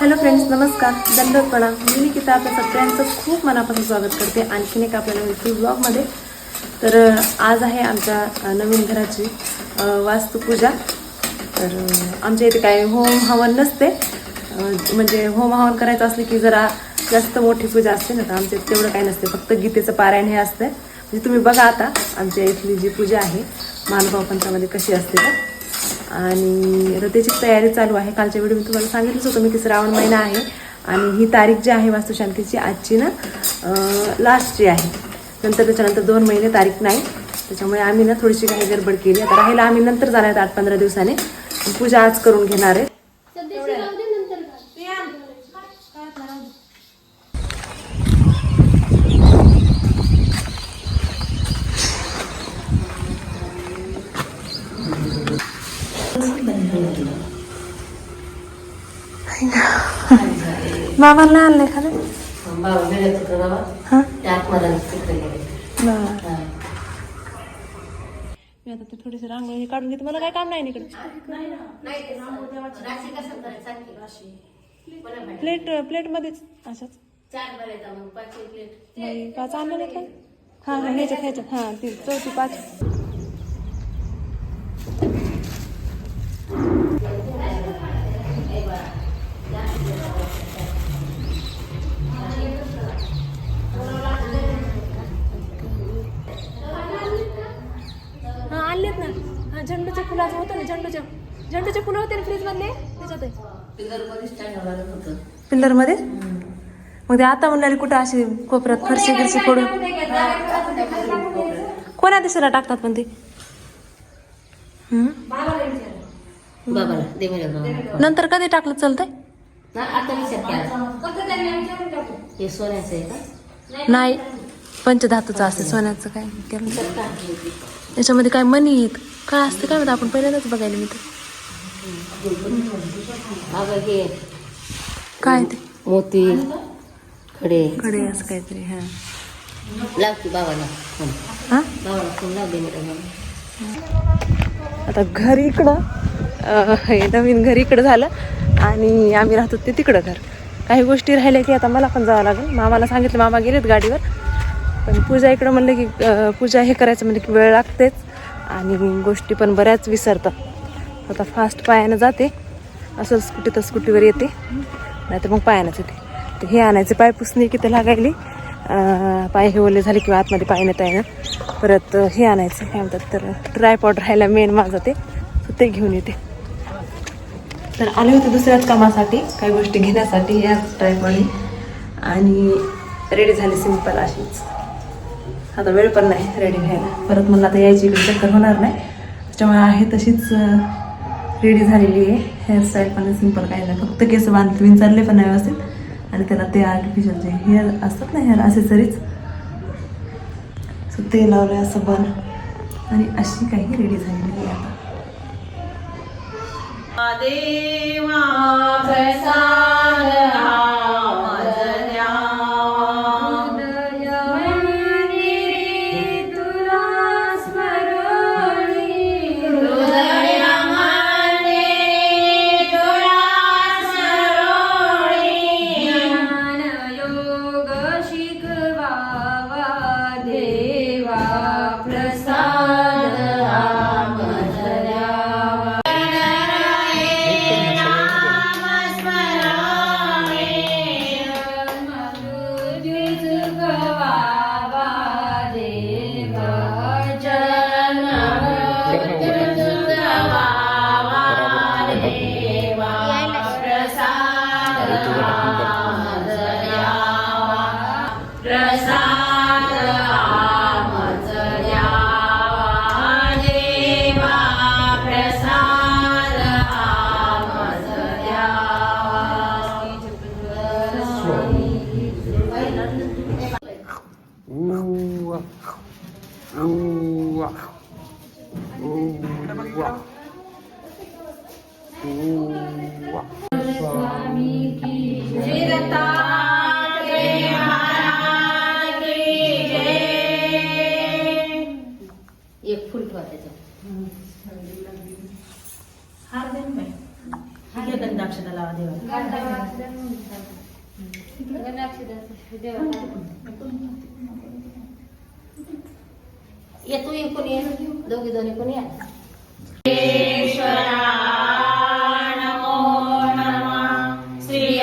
Hello friends नमस्कार. दंडवत मी निकिता आपल्या सगळ्यांचं खूप मनापासून स्वागत करते. आणखीन एक आपल्या नवीन ब्लॉगमध्ये तर आज आहे आमच्या नवीन घराची वास्तुपूजा. तर आमच्या इथे काय होम हवन नसते. म्हणजे होम हवन करायचं असले की जरा जास्त मोठी पूजा असते ना तर आमच्या इथे तेवढं काही नसते. फक्त गीतेचं पारायण हे असतं. म्हणजे तुम्ही बघा आता आमच्या इथली जी पूजा आहे महानुभाव पंथामध्ये कशी असते तर. आणि रथेची तयारी चालू आहे. कालच्या व्हिडिओ मी तुम्हाला सांगितलंच होतं मी की श्रावण महिना आहे. आणि ही तारीख जी आहे वास्तुशांतीची आजची ना लास्टची आहे. नंतर त्याच्यानंतर दोन महिने तारीख नाही. त्याच्यामुळे आम्ही ना थोडीशी काही गडबड केली. आता राहिला आम्ही नंतर जाणार आहेत आठ पंधरा दिवसाने. पूजा आज करून घेणार आहे मामाला नाही आणलंय खाली बाबा गेले तिकडे बाबा तिकडे गेले बरं मी आता ते थोडीशी रांगोळी काढून घेते. मला काय काम नाही ना इकडे. राशी कसं करायचं राशी प्लेट प्लेटमध्येच अशाच. चार बरे मग पाच प्लेट नाही, पाच आणलं नाही का? हां हा ह्याच्यात ह्याच्यात. हां ती चौथी पाच हां झेंडूच्या फुलाचं होतं ना झेंडूच्या झेंडूचे फुलं होते ना त्याच्यात मध्येच टाकलं लागत होतं. पिल्लरमध्ये? मग ते आता म्हणणारी कुठं अशी कोपऱ्यात फरशी गिरशी पडून कोण्या दिशेला टाकतात पण ते? हम्म. बाबाला दे मला बाबा. नंतर कधी टाकलं चालतंय? ना आता विचार केला. हे सोन्याचं आहे का? नाही. पंचधातूचं असते सोन्याचं काय? केलं तर का? याच्यामध्ये काय मनी आहेत? काय असते? काय माहिती? आपण पहिल्यांदाच बघायला मी तर काय ते? मोती खडे. कडे असं काहीतरी हां. लावती बाबाला फोन. हां? बाबाला फोन आता घर इकडं हे नवीन घर इकडं झालं आणि आम्ही राहतो ते तिकडं घर. काही गोष्टी राहिल्या की आता मला पण जावं लागेल. मामाला सांगितलं मामा गेलेत गाडीवर. पण पूजा इकडं म्हणलं की पूजा हे करायचं म्हणलं की वेळ लागतेच आणि गोष्टी पण बऱ्याच विसरतात. आता फास्ट पायानं जाते. असं स्कूटी तर स्कूटीवर येते. नाहीतर मग पायानंच येते. तर हे आणायचे पाय पुसणे की ते लागायली. पाय हे ओले झाले किंवा आतमध्ये पाय नेता येणं परत हे आणायचं. काय म्हणतात तर ट्रायपॉड राहायला मेन माझं ते. तर ते घेऊन येते. तर आले होते दुसऱ्याच कामासाठी काही गोष्टी घेण्यासाठी याच ट्रायपॉडी आणि रेडी झाली सिंपल अशीच. आता वेळ पण नाही रेडी घ्यायला. परत मला आता यायची इकडे चक्कर होणार नाही. त्याच्यामुळे आहे तशीच रेडी झालेली आहे. हेअरस्टाईल पण सिंपल काही नाही. फक्त केस बांधले विंचारले पण नाही व्यवस्थित. आणि त्याला ते आर्टिफिशियल जे हेअर असतात ना हेअर असेसरीज सो ते लावलं आहे असं बन. आणि अशी काही रेडी झालेली आहे आता. एक फुल ठेवा त्याच्यात हार देऊन ना बाई. हा गंधाक्षता लावा देवा ये तू इकडून ये दोघी दोन्ही कोणी या Shri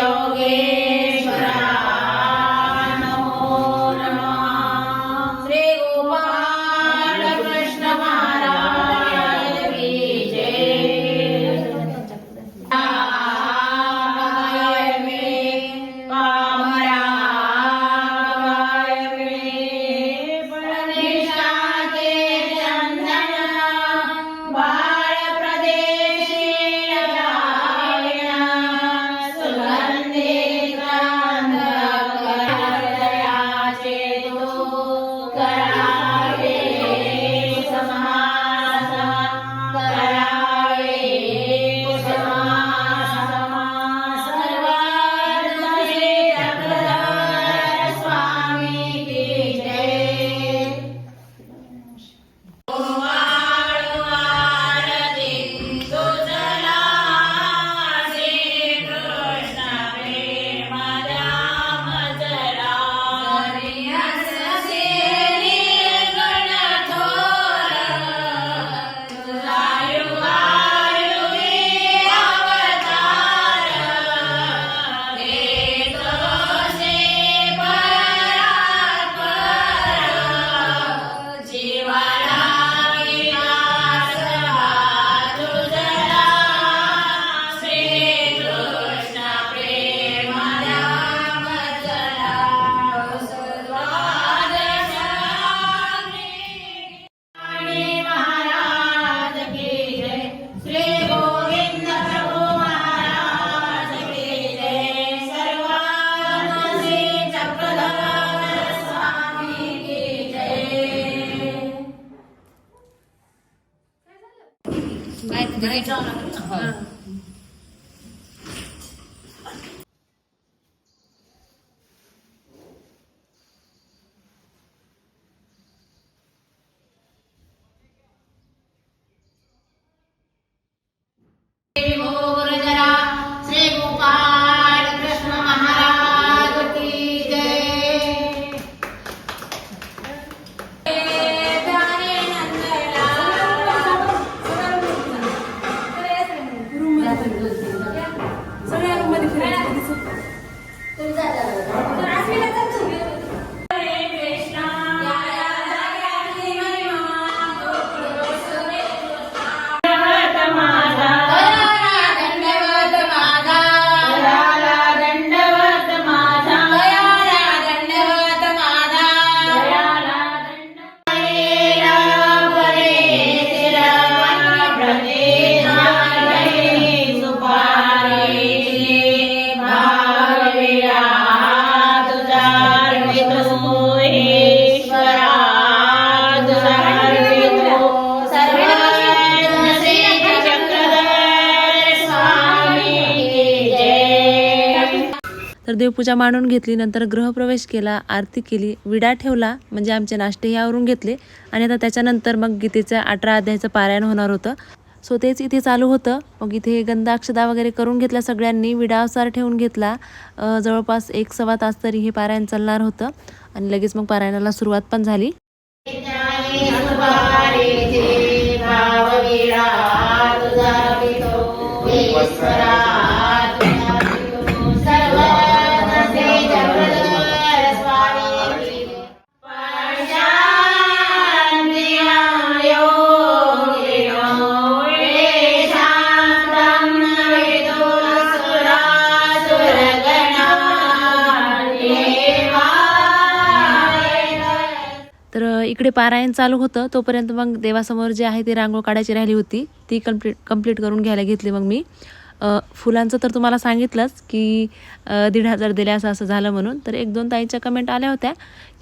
Gây cho. Thank you. तर देवपूजा मांडून घेतली नंतर गृहप्रवेश केला आरती केली विडा ठेवला म्हणजे आमचे नाश्ते यावरून घेतले आणि आता त्याच्यानंतर मग गीतेचं अठरा अध्यायाचं पारायण होणार होतं. सो तेच इथे चालू होतं. मग इथे गंधाक्षदा वगैरे करून घेतल्या सगळ्यांनी विडावसार ठेवून घेतला. जवळपास एक सव्वा तास तरी हे पारायण चालणार होतं आणि लगेच मग पारायणाला सुरुवात पण झाली. इकडे पारायण चालू होतं तोपर्यंत मग देवासमोर जे आहे ती रांगोळ काढायची राहिली होती ती कंप्लीट कंप्लीट करून घ्यायला घेतली मग मी. फुलांचं तर तुम्हाला सांगितलंच की दीड हजार दिले असं असं झालं म्हणून. तर एक दोन ताईंच्या कमेंट आल्या होत्या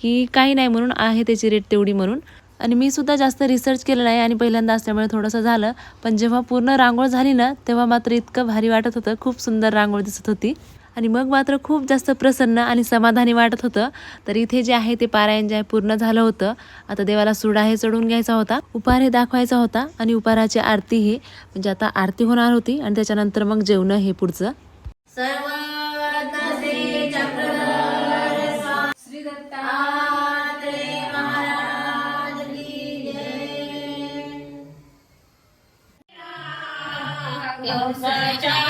की काही नाही म्हणून आहे त्याची रेट तेवढी म्हणून. आणि मी सुद्धा जास्त रिसर्च केलं नाही आणि पहिल्यांदा असल्यामुळे थोडंसं झालं. पण जेव्हा पूर्ण रांगोळ झाली ना तेव्हा मात्र इतकं भारी वाटत होतं खूप सुंदर रांगोळ दिसत होती. आणि मग मात्र खूप जास्त प्रसन्न आणि समाधानी वाटत होतं. तर इथे जे आहे ते पारायण जे आहे पूर्ण झालं होतं. आता देवाला सुडा हे चढून घ्यायचा होता. उपार हे दाखवायचा होता आणि उपाराची आरती ही म्हणजे आता आरती होणार होती आणि त्याच्यानंतर मग जेवणं हे पुढचं. सर्व श्री दत्तात्रय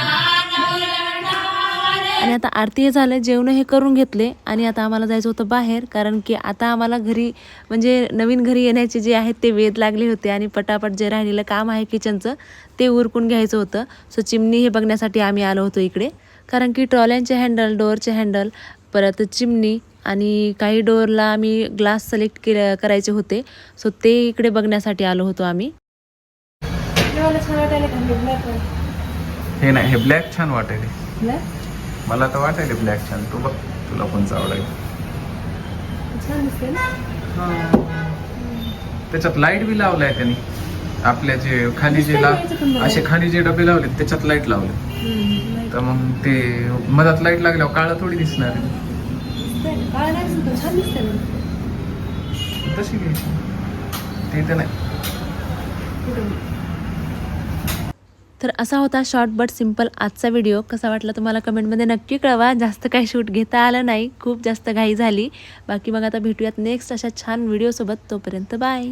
आणि आता आरती हे झालं जेवण हे करून घेतले आणि आता आम्हाला जायचं होतं बाहेर कारण की आता आम्हाला घरी म्हणजे नवीन घरी येण्याचे जे आहेत ते वेध लागले होते आणि पटापट जे राहिलेलं काम आहे किचनचं ते उरकून घ्यायचं होतं. सो चिमणी हे बघण्यासाठी आम्ही आलो होतो इकडे. कारण की ट्रॉल्यांचे हँडल डोअरचे हँडल परत चिमणी आणि काही डोअरला आम्ही ग्लास सिलेक्ट के करायचे होते. सो ते इकडे बघण्यासाठी आलो होतो आम्ही. हे नाही हे ब्लॅक छान वाटायले. मला तर वाटायले ब्लॅक छान तू बघ तुला कोणचं आवडेल त्याच्यात लाइट बी लावलाय त्यांनी. आपल्या जे खाली जे असे खाली जे डबे लावले त्याच्यात लाइट लावले तर मग ते मधात लाइट लागल्यावर काळं थोडी दिसणार आहे. तशी घ्यायची. ते तर नाही. तर असा होता शॉर्ट बट सिंपल आजचा व्हिडिओ कसा वाटला तुम्हाला कमेंटमध्ये नक्की कळवा. जास्त काही शूट घेता आलं नाही. खूप जास्त घाई झाली. बाकी मग आता भेटूयात नेक्स्ट अशा छान व्हिडिओसोबत तोपर्यंत बाय